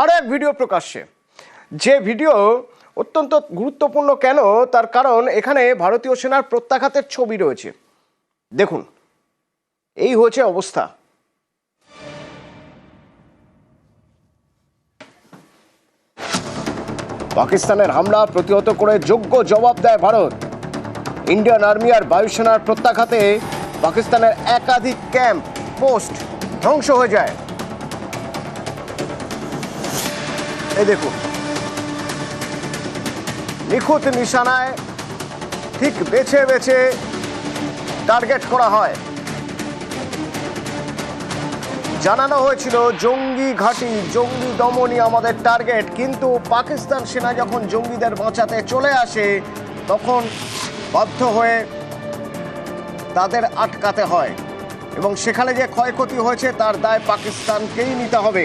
আরও এক ভিডিও প্রকাশ্যে। যে ভিডিও অত্যন্ত গুরুত্বপূর্ণ কেন? তার কারণ এখানে ভারতীয় সেনার প্রত্যাঘাতের ছবি রয়েছে। দেখুন, এই হয়েছে অবস্থা। পাকিস্তানের হামলা প্রতিহত করে যোগ্য জবাব দেয় ভারত। ইন্ডিয়ান আর্মি আর বায়ুসেনার প্রত্যাঘাতে পাকিস্তানের একাধিক ক্যাম্প, পোস্ট ধ্বংস হয়ে যায়। এই দেখুন নিখুঁত নিশানায় ঠিক বেছে বেছে টার্গেট করা হয়। জানানো হয়েছিল, জঙ্গি ঘাঁটি, জঙ্গি দমনই আমাদের টার্গেট কিন্তু পাকিস্তান সেনা যখন জঙ্গিদের বাঁচাতে চলে আসে, তখন বাধ্য হয়ে তাদের আটকাতে হয়। এবং সেখানে যে ক্ষয়ক্ষতি হয়েছে, তার দায় পাকিস্তানকেই নিতে হবে।